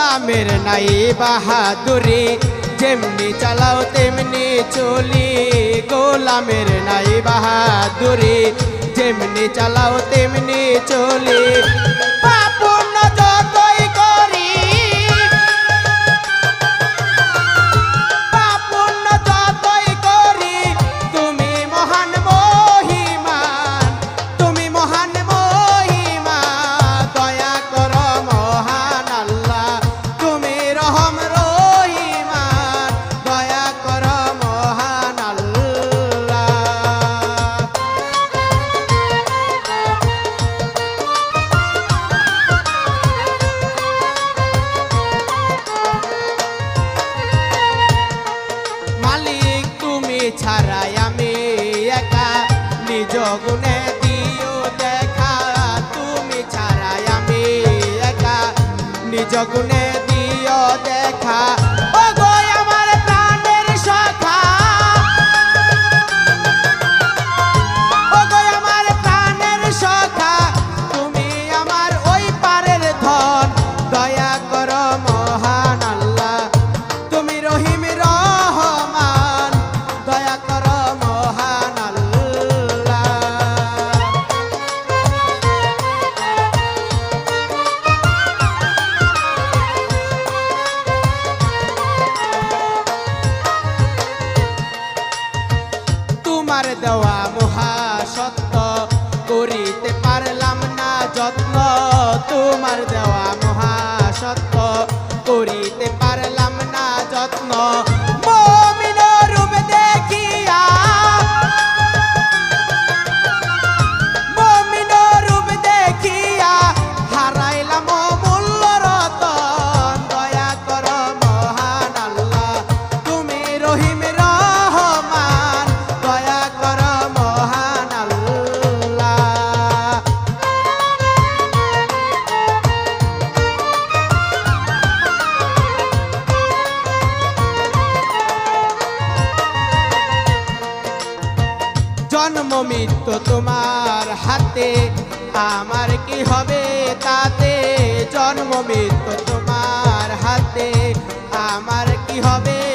গোলামের নাই বাহাদুরি যেমনি চালাও তেমনি চলি। গোলামের নাই বাহাদুরি যেমনি চালাও তেমনি চলি। ছাড়াই আমি একা। নিজ গুণে দিও দেখা। তুমি ছাড়াই আমি একা। নিজ গুণে দিও দেখা। তোমার দেওয়া মহা সত্য করিতে পারলাম না যত্ন। জন্ম মৃত্যু তোমার হাতে। আমার কি হবে তাতে? জন্ম মৃত্যু তোমার হাতে। আমার কি হবে